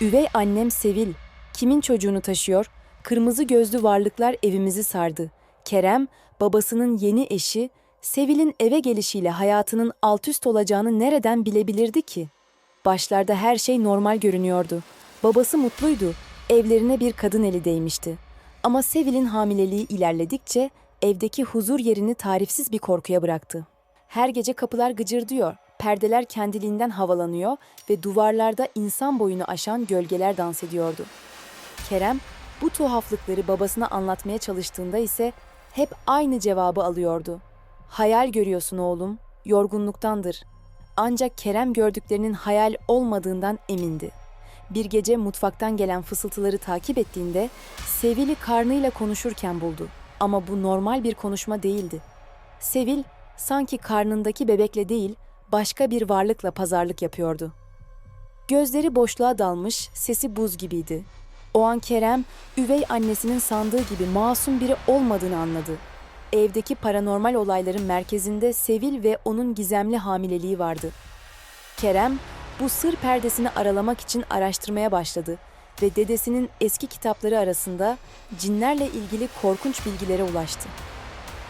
Üvey annem Sevil, kimin çocuğunu taşıyor? Kırmızı gözlü varlıklar evimizi sardı. Kerem, babasının yeni eşi, Sevil'in eve gelişiyle hayatının alt üst olacağını nereden bilebilirdi ki? Başlarda her şey normal görünüyordu. Babası mutluydu. Evlerine bir kadın eli değmişti. Ama Sevil'in hamileliği ilerledikçe evdeki huzur yerini tarifsiz bir korkuya bıraktı. Her gece kapılar gıcırdıyor, perdeler kendiliğinden havalanıyor ve duvarlarda insan boyunu aşan gölgeler dans ediyordu. Kerem bu tuhaflıkları babasına anlatmaya çalıştığında ise hep aynı cevabı alıyordu. Hayal görüyorsun oğlum, yorgunluktandır. Ancak Kerem gördüklerinin hayal olmadığından emindi. Bir gece mutfaktan gelen fısıltıları takip ettiğinde Sevil'i karnıyla konuşurken buldu. Ama bu normal bir konuşma değildi. Sevil sanki karnındaki bebekle değil, başka bir varlıkla pazarlık yapıyordu. Gözleri boşluğa dalmış, sesi buz gibiydi. O an Kerem, üvey annesinin sandığı gibi masum biri olmadığını anladı. Evdeki paranormal olayların merkezinde Sevil ve onun gizemli hamileliği vardı. Kerem, bu sır perdesini aralamak için araştırmaya başladı ve dedesinin eski kitapları arasında cinlerle ilgili korkunç bilgilere ulaştı.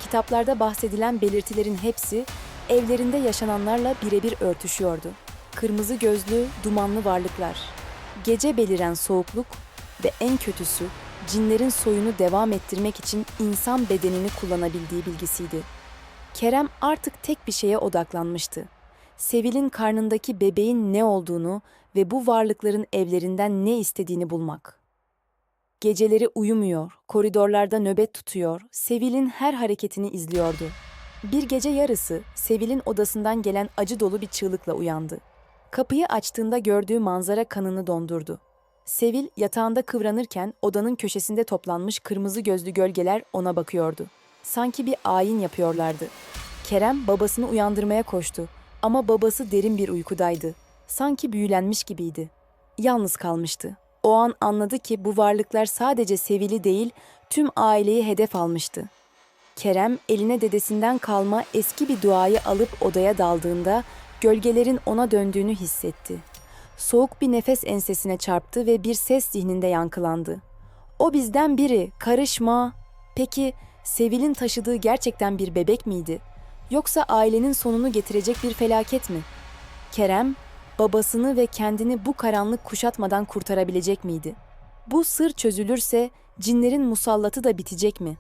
Kitaplarda bahsedilen belirtilerin hepsi evlerinde yaşananlarla birebir örtüşüyordu. Kırmızı gözlü, dumanlı varlıklar, gece beliren soğukluk ve en kötüsü cinlerin soyunu devam ettirmek için insan bedenini kullanabildiği bilgisiydi. Kerem artık tek bir şeye odaklanmıştı. Sevil'in karnındaki bebeğin ne olduğunu ve bu varlıkların evlerinden ne istediğini bulmak. Geceleri uyumuyor, koridorlarda nöbet tutuyor, Sevil'in her hareketini izliyordu. Bir gece yarısı Sevil'in odasından gelen acı dolu bir çığlıkla uyandı. Kapıyı açtığında gördüğü manzara kanını dondurdu. Sevil yatağında kıvranırken odanın köşesinde toplanmış kırmızı gözlü gölgeler ona bakıyordu. Sanki bir ayin yapıyorlardı. Kerem babasını uyandırmaya koştu ama babası derin bir uykudaydı. Sanki büyülenmiş gibiydi. Yalnız kalmıştı. O an anladı ki bu varlıklar sadece Sevil'i değil, tüm aileyi hedef almıştı. Kerem eline dedesinden kalma eski bir duayı alıp odaya daldığında gölgelerin ona döndüğünü hissetti. Soğuk bir nefes ensesine çarptı ve bir ses zihninde yankılandı. O bizden biri, karışma. Peki Sevil'in taşıdığı gerçekten bir bebek miydi? Yoksa ailenin sonunu getirecek bir felaket mi? Kerem, babasını ve kendini bu karanlık kuşatmadan kurtarabilecek miydi? Bu sır çözülürse cinlerin musallatı da bitecek mi?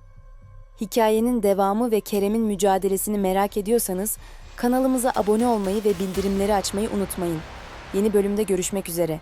Hikayenin devamı ve Kerem'in mücadelesini merak ediyorsanız kanalımıza abone olmayı ve bildirimleri açmayı unutmayın. Yeni bölümde görüşmek üzere.